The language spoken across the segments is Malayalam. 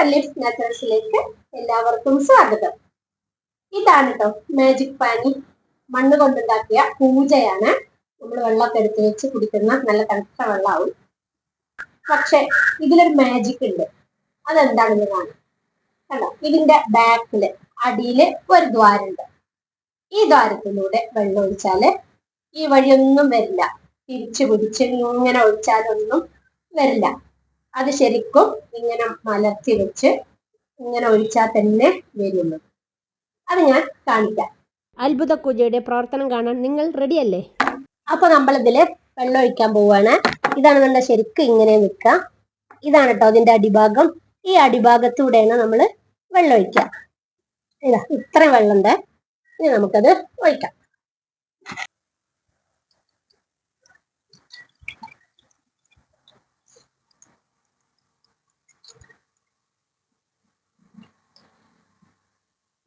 സല്ലീഫ് നാച്ചുറൽസിലേക്ക് എല്ലാവർക്കും സ്വാഗതം. ഇതാണ് കേട്ടോ മാജിക് പാനി മണ്ണ് കൊണ്ടുണ്ടാക്കിയ പൂജയാണ്. നമ്മൾ വെള്ളമൊക്കെ എടുത്ത് വെച്ച് കുടിക്കുന്ന നല്ല തണുത്ത വെള്ളമാവും പക്ഷെ ഇതിലൊരു മാജിക് ഉണ്ട്. അതെന്താണെന്ന് കാണാം. കണ്ടോ? ഇതിന്റെ ബാക്കിൽ അടിയിൽ ഒരു ദ്വാരമുണ്ട്. ഈ ദ്വാരത്തിലൂടെ വെള്ളം ഒഴിച്ചാൽ ഈ വഴിയൊന്നും വരില്ല. തിരിച്ചു പിടിച്ച് ഇങ്ങനെ ഒഴിച്ചാലൊന്നും വരില്ല. അത് ശരിക്കും ഇങ്ങനെ മലർത്തി വെച്ച് ഇങ്ങനെ ഒഴിച്ചാൽ തന്നെ വരുള്ളൂ. അത് ഞാൻ കാണിക്കാം. അത്ഭുത പൂജയുടെ പ്രവർത്തനം കാണാൻ നിങ്ങൾ റെഡിയല്ലേ അപ്പൊ നമ്മളിതിൽ വെള്ളം ഒഴിക്കാൻ പോവാണ്. ഇതാണ് നമ്മുടെ ശരിക്കും ഇങ്ങനെ നിൽക്കുക. ഇതാണ് കേട്ടോ അതിന്റെ അടിഭാഗം. ഈ അടിഭാഗത്തൂടെയാണ് നമ്മൾ വെള്ളം ഒഴിക്കുക. ഇതാ ഇത്രയും വെള്ളം ഉണ്ട് ഇനി നമുക്കത് ഒഴിക്കാം.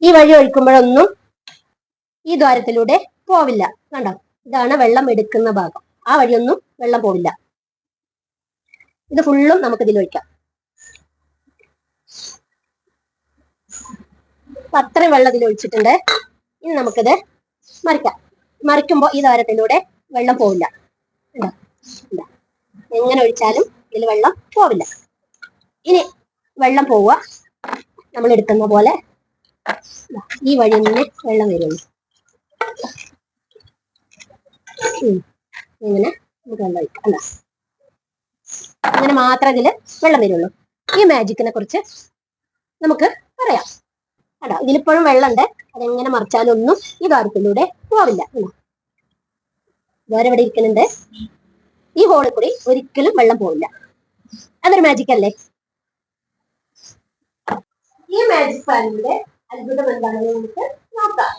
ഈ വഴി ഒഴിക്കുമ്പോഴൊന്നും ഈ ദ്വാരത്തിലൂടെ പോവില്ല. കണ്ടോ? ഇതാണ് വെള്ളം എടുക്കുന്ന ഭാഗം. ആ വഴിയൊന്നും വെള്ളം പോവില്ല. ഇത് ഫുള്ളും നമുക്ക് ഇതിൽ ഒഴിക്കാം. അത്രയും വെള്ളം ഇതിൽ ഒഴിച്ചിട്ടുണ്ട്. ഇനി നമുക്കിത് മറിക്കാം. മറിക്കുമ്പോൾ ഈ ദ്വാരത്തിലൂടെ വെള്ളം പോവില്ല? എങ്ങനെ ഒഴിച്ചാലും ഇതിൽ വെള്ളം പോവില്ല. ഇനി വെള്ളം പോവുക. നമ്മൾ എടുക്കുന്ന പോലെ ഈ വഴി നിന്ന് വെള്ളം വരുന്നു. ഇങ്ങനെ അങ്ങനെ മാത്രം ഇതിൽ വെള്ളം വരുള്ളൂ. ഈ മാജിക്കിനെ കുറിച്ച് നമുക്ക് പറയാം. കേട്ടോ ഇതിലിപ്പോഴും വെള്ളമുണ്ട്. അതെങ്ങനെ മറിച്ചാലൊന്നും ഈ ദ്വാരത്തിലൂടെ പോവില്ല. വേറെ ഇവിടെ ഇരിക്കുന്നുണ്ട്? ഈ ഹോളിൽ കൂടി ഒരിക്കലും വെള്ളം പോവില്ല. അതൊരു മാജിക് അല്ലേ? ഈ മാജിക് പാനിന്റെ അത്ഭുതം എന്താണെന്ന് നമുക്ക് നോക്കാം.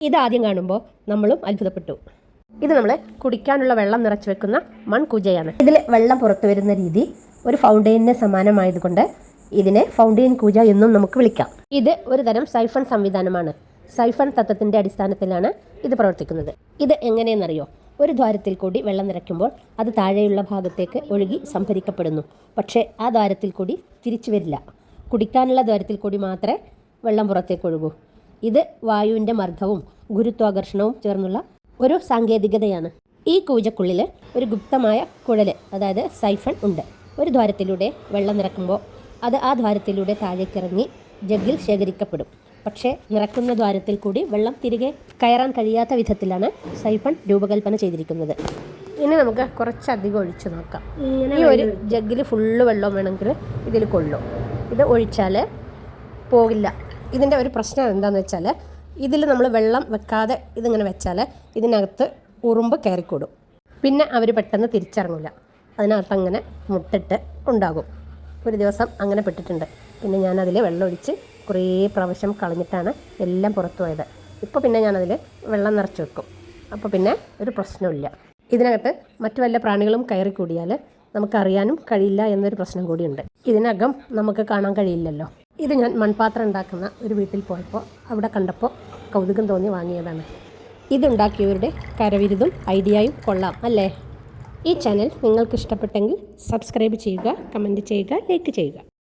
ഇതാദ്യം കാണുമ്പോൾ നമ്മളും അത്ഭുതപ്പെട്ടു. ഇത് നമ്മൾ കുടിക്കാനുള്ള വെള്ളം നിറച്ചു വെക്കുന്ന മൺകൂജയാണ്. ഇതിൽ വെള്ളം പുറത്തു വരുന്ന രീതി ഒരു ഫൗണ്ടെയിനിന് സമാനമായതുകൊണ്ട് ഇതിനെ ഫൗണ്ടെയിൻ കൂജ എന്നും നമുക്ക് വിളിക്കാം. ഇത് ഒരു തരം സൈഫൺ സംവിധാനമാണ്. സൈഫൺ തത്വത്തിന്റെ അടിസ്ഥാനത്തിലാണ് ഇത് പ്രവർത്തിക്കുന്നത്. ഇത് എങ്ങനെയെന്നറിയോ? ഒരു ദ്വാരത്തിൽ കൂടി വെള്ളം നിറയ്ക്കുമ്പോൾ അത് താഴെയുള്ള ഭാഗത്തേക്ക് ഒഴുകി സംഭരിക്കപ്പെടുന്നു. പക്ഷേ ആ ദ്വാരത്തിൽ കൂടി തിരിച്ചു വരില്ല. കുടിക്കാനുള്ള ദ്വാരത്തിൽ കൂടി മാത്രമേ വെള്ളം പുറത്തേക്ക് ഒഴുകൂ. ഇത് വായുവിന്റെ മർദ്ദവും ഗുരുത്വാകർഷണവും ചേർന്നുള്ള ഒരു സാങ്കേതികതയാണ്. ഈ കൂജക്കുള്ളിൽ ഒരു ഗുപ്തമായ കുഴൽ അതായത് സൈഫൺ ഉണ്ട്. ഒരു ദ്വാരത്തിലൂടെ വെള്ളം നിറക്കുമ്പോൾ അത് ആ ദ്വാരത്തിലൂടെ താഴേക്കിറങ്ങി ജഗ്ഗിൽ ശേഖരിക്കപ്പെടും. പക്ഷേ നിറക്കുന്ന ദ്വാരത്തിൽ കൂടി വെള്ളം തിരികെ കയറാൻ കഴിയാത്ത വിധത്തിലാണ് സൈഫൺ രൂപകൽപ്പന ചെയ്തിരിക്കുന്നത്. ഇനി നമുക്ക് കുറച്ചധികം ഒഴിച്ചു നോക്കാം. ഈ ഒരു ജഗ്ഗിൽ ഫുള്ള് വെള്ളം വേണമെങ്കിൽ ഇതിൽ കൊള്ളും. ഇത് ഒഴിച്ചാൽ പോകില്ല. ഇതിന്റെ ഒരു പ്രശ്നം എന്താണെന്ന് വെച്ചാൽ ഇതിൽ നമ്മൾ വെള്ളം വെക്കാതെ ഇതിങ്ങനെ വെച്ചാൽ ഇതിനകത്ത് ഉറുമ്പ് കയറിക്കൂടും. പിന്നെ അവർ പെട്ടെന്ന് തിരിച്ചിറങ്ങില്ല അതിനകത്ത് അങ്ങനെ മുട്ടിട്ട് ഉണ്ടാകും. ഒരു ദിവസം അങ്ങനെ പെട്ടിട്ടുണ്ട്. പിന്നെ ഞാനതിൽ വെള്ളം ഒഴിച്ച് കുറേ പ്രാവശ്യം കളഞ്ഞിട്ടാണ് എല്ലാം പുറത്തു പോയത്. ഇപ്പോൾ പിന്നെ ഞാനതിൽ വെള്ളം നിറച്ച് വെക്കും. അപ്പോൾ പിന്നെ ഒരു പ്രശ്നമില്ല ഇതിനകത്ത് മറ്റു വല്ല പ്രാണികളും കയറി കൂടിയാൽ നമുക്കറിയാനും കഴിയില്ല എന്നൊരു പ്രശ്നം കൂടിയുണ്ട്. ഇതിനകം നമുക്ക് കാണാൻ കഴിയില്ലല്ലോ. ഇത് ഞാൻ മൺപാത്രം ഉണ്ടാക്കുന്ന ഒരു വീട്ടിൽ പോയപ്പോൾ അവിടെ കണ്ടപ്പോൾ കൗതുകം തോന്നി വാങ്ങിയതാണ്. ഇതുണ്ടാക്കിയവരുടെ കരവിരുതും ഐഡിയയും കൊള്ളാം അല്ലേ? ഈ ചാനൽ നിങ്ങൾക്ക് ഇഷ്ടപ്പെട്ടെങ്കിൽ സബ്സ്ക്രൈബ് ചെയ്യുക കമന്റ് ചെയ്യുക ലൈക്ക് ചെയ്യുക.